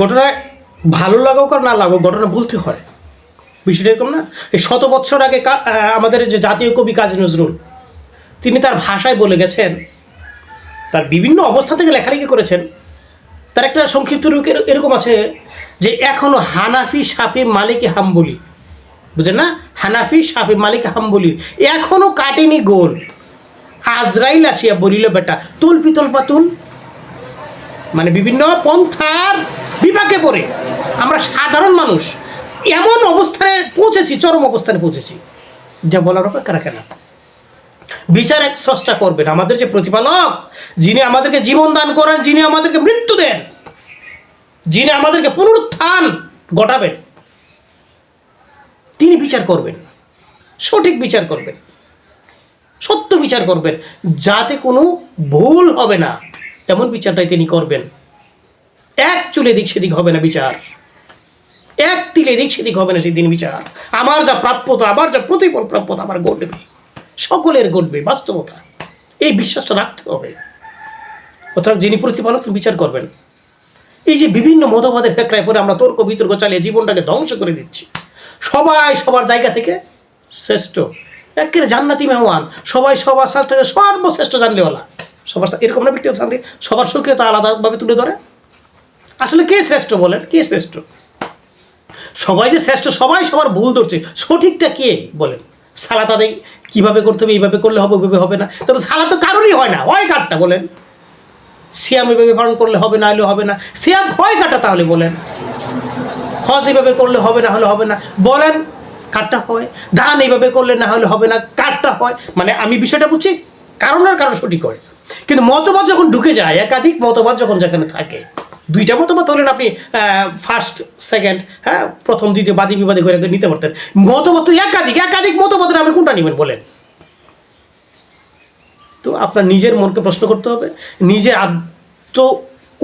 ঘটনায় ভালো লাগুক আর না লাগুক, ঘটনা বলতে হয়। বিষয়টা এরকম না? এই শত বৎসর আগে আমাদের যে জাতীয় কবি কাজী নজরুল, তিনি তার ভাষায় বলে গেছেন, তার বিভিন্ন অবস্থা থেকে লেখালেখি করেছেন। তার একটা সংক্ষিপ্ত রূপ এরকম আছে যে, এখনও হানাফি সাফি মালিক হাম্বলি বুঝেন না? হানাফি সাফি মালিক হাম্বলির এখনও কাটেনি গোল। আজরাইল আসিয়া বলিল, বেটা, তুল পিতল পাতুল। মানে বিভিন্ন পন্থার বিপাকে পড়ে। আমরা সাধারণ মানুষ, এমন অবস্থানে পৌঁছেছি, চরম অবস্থানে পৌঁছেছি। যা বলার অপেক্ষা রাখে না। বিচার এক স্রষ্টা করবেন, আমাদের যে প্রতিপালক, যিনি আমাদেরকে জীবন দান করেন, যিনি আমাদেরকে মৃত্যু দেন, যিনি আমাদেরকে পুনরুত্থান ঘটাবেন, তিনি বিচার করবেন, সঠিক বিচার করবেন, সত্য বিচার করবেন, যাতে কোনো ভুল হবে না। এমন বিচারটাই তিনি করবেন। এক চুলে দিক সেদিক হবে না বিচার। এক তিলে দিক সেদিক হবে না সেদিন বিচার। আমার যা প্রাপ্যতা আমার যা প্রতিফল প্রাপ্যতা আমার ঘটবে সকলের ঘটবে বাস্তবতা। এই বিশ্বাসটা রাখতে হবে। অর্থাৎ যিনি প্রতিপালক বিচার করবেন। এই যে বিভিন্ন মতবাদের ফেকরায় পরে আমরা তর্ক বিতর্ক চালিয়ে জীবনটাকে ধ্বংস করে দিচ্ছি। সবাই সবার জায়গা থেকে শ্রেষ্ঠ। একের জান্নাতি মেহমান। সবাই সবার সাথে সর্বশ্রেষ্ঠ জানলেওয়ালা। সবার এরকম না ব্যক্তিগত শান্তি? সবার সুখীয়তা আলাদাভাবে তুলে ধরে। আসলে কে শ্রেষ্ঠ বলেন? কে শ্রেষ্ঠ? সবাই যে শ্রেষ্ঠ, সবাই সবার ভুল ধরছে। সঠিকটা কে বলেন? সালাত আদায় কীভাবে করতে হবে, এইভাবে করলে হবে, ওইভাবে হবে না। তবে সালাত তো কারোরই হয় না, হয় কারটা বলেন? সিয়াম এভাবে পালন করলে হবে না হলে হবে না। সিয়াম হয় কাটা তাহলে বলেন? হজ এইভাবে করলে হবে না, হলে হবে না। বলেন, কারটা হয়। দান এইভাবে করলে না, হলে হবে না, কারটা হয়। মানে আমি বিষয়টা বুঝছি, কারণ আর কারণ সঠিক হয় কিন্তু মতবাদ যখন ঢুকে যায়, একাধিক মতবাদ যখন যেখানে থাকে দুইটা মতবাদ হলেন আপনি ফার্স্ট সেকেন্ড হ্যাঁ প্রথম, দ্বিতীয়, বাদী, বিবাদী করে নিতে পারতেন। মতবাদ তো একাধিক একাধিক মতবাদের আপনি কোনটা নেবেন বলেন? তো আপনার নিজের মনকে প্রশ্ন করতে হবে, নিজের আত্ম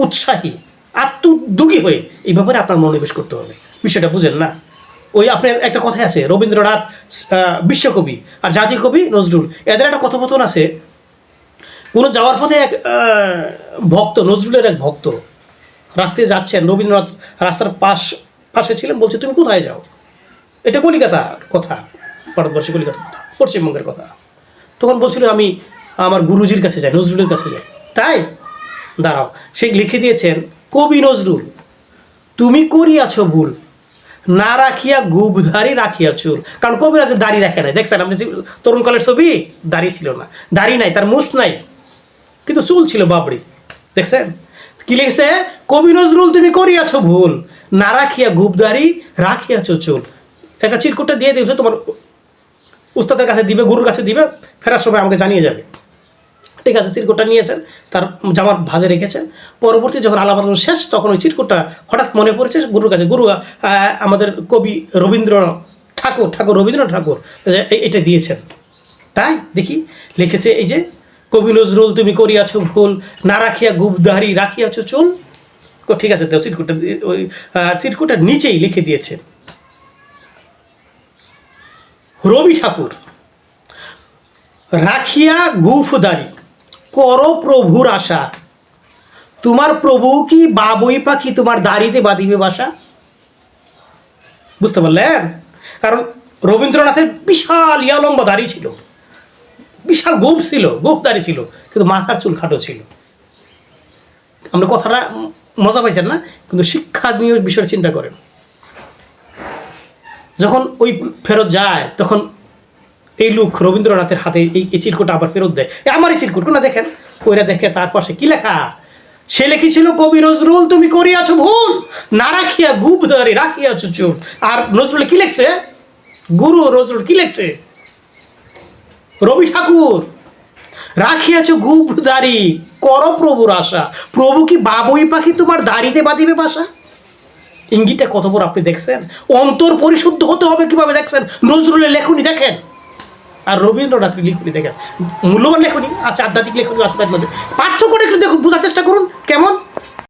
উৎসাহী, আত্মোদ্যোগী হয়ে এই ব্যাপারে আপনার মনোনিবেশ করতে হবে। বিষয়টা বুঝেন না? ওই আপনার একটা কথাই আছে, রবীন্দ্রনাথ বিশ্বকবি আর জাতীয় কবি নজরুল, এদের একটা কথোপকথন আছে, কোনো যাওয়ার পথে এক ভক্ত, নজরুলের এক ভক্ত রাস্তায় যাচ্ছেন, রবীন্দ্রনাথ রাস্তার পাশ, পাশে ছিলেন, বলছে, তুমি কোথায় যাও? এটা কলিকাতার কথা, ভারতবর্ষে কলিকাতার কথা, পশ্চিমবঙ্গের কথা। তখন বলছিল, আমি আমার গুরুজির কাছে যাই, নজরুলের কাছে যাই। তাই? দাঁড়াও। সে লিখে দিয়েছেন, কবি নজরুল, তুমি করিয়াছ ভুল, না রাখিয়া গুবধারি রাখিয়া চুল। কারণ কবিরাজের দাড়ি রাখে নাই। দেখছেন, আপনি তরুণ তরুণকালের ছবি, দাড়ি ছিল না, দাড়ি নাই, তার মুছ নাই, কিন্তু চুল ছিল বাবরি। দেখছেন? কি লিখেছে? কবি নজরুল, তুমি করিয়াছ ভুল। না রাখিয়া গুবদারি, রাখিয়াছ চুল। একটা চিরকুটটা দিয়ে দিয়েছ, তোমার উস্তাদের কাছে দিবে, গুরুর কাছে দিবে, ফেরার সময় আমাকে জানিয়ে যাবে। ঠিক আছে, চিরকুটটা নিয়েছেন, তার জামার ভাজে রেখেছেন। পরবর্তী যখন আলাপ আলোচনা শেষ, তখন ওই চিরকুটটা হঠাৎ মনে পড়েছে গুরুর কাছে, গুরু আমাদের কবি রবীন্দ্র ঠাকুর ঠাকুর, রবীন্দ্রনাথ ঠাকুর এটা দিয়েছেন। তাই দেখি, লিখেছে এই যে কবি নজরুল, তুমি করিয়াছ ভুল, না রাখিয়া গুবদারি রাখিয়াছ চুল। ঠিক আছে, তো চিরকুটটা ওই চিরকুটটার নিচেই লিখে দিয়েছে। রবি ঠাকুর, রাখিয়া গুফদারি, কর প্রভুর আশা। তোমার প্রভু কি বাবুই পাখি তোমার দাড়িতে বাঁধিবে বাসা? বুঝতে পারলেন? কারণ রবীন্দ্রনাথের বিশাল ইয়া লম্বা দাড়ি ছিল। বিশাল গোপ ছিল গোপ দাড়ি ছিল, কিন্তু মাথার চুল খাটো ছিল। আমরা কথাটা মজা পাইছেন না, কিন্তু শিক্ষা নিয়ে বিষয়ে চিন্তা করেন। যখন ওই ফেরত যায়, তখন এই লোক রবীন্দ্রনাথের হাতে এই এই চিরকুটটা আবার ফেরত দেয়। আমার এই চিরকুট না দেখেন? ওইরা দেখে তার পাশে কি লেখা? সে লিখেছিল, কবি নজরুল, তুমি করিয়াছ ভুল, না রাখিয়া গুপ ধরে রাখিয়াছ চুল আর নজরুল কি লিখছে? গুরু নজরুল কি লিখছে? রবি ঠাকুর, রাখিয়াছ গুপ দাড়ি কর প্রভুর আশা প্রভু কি বাবুই পাখি তোমার দাড়িতে বাঁধিবে বাসা? ইঙ্গিতটা কত বড় আপনি দেখছেন? অন্তর পরিশুদ্ধ হতে হবে কীভাবে দেখছেন? নজরুলের লেখনি দেখেন। আর রবীন্দ্রনাথের লেখনি দেখেন? মূল্যবান লেখনি, আছে আধ্যাত্মিক লেখনি, আছে তার মধ্যে। একটু দেখুন, বোঝার চেষ্টা করুন, কেমন?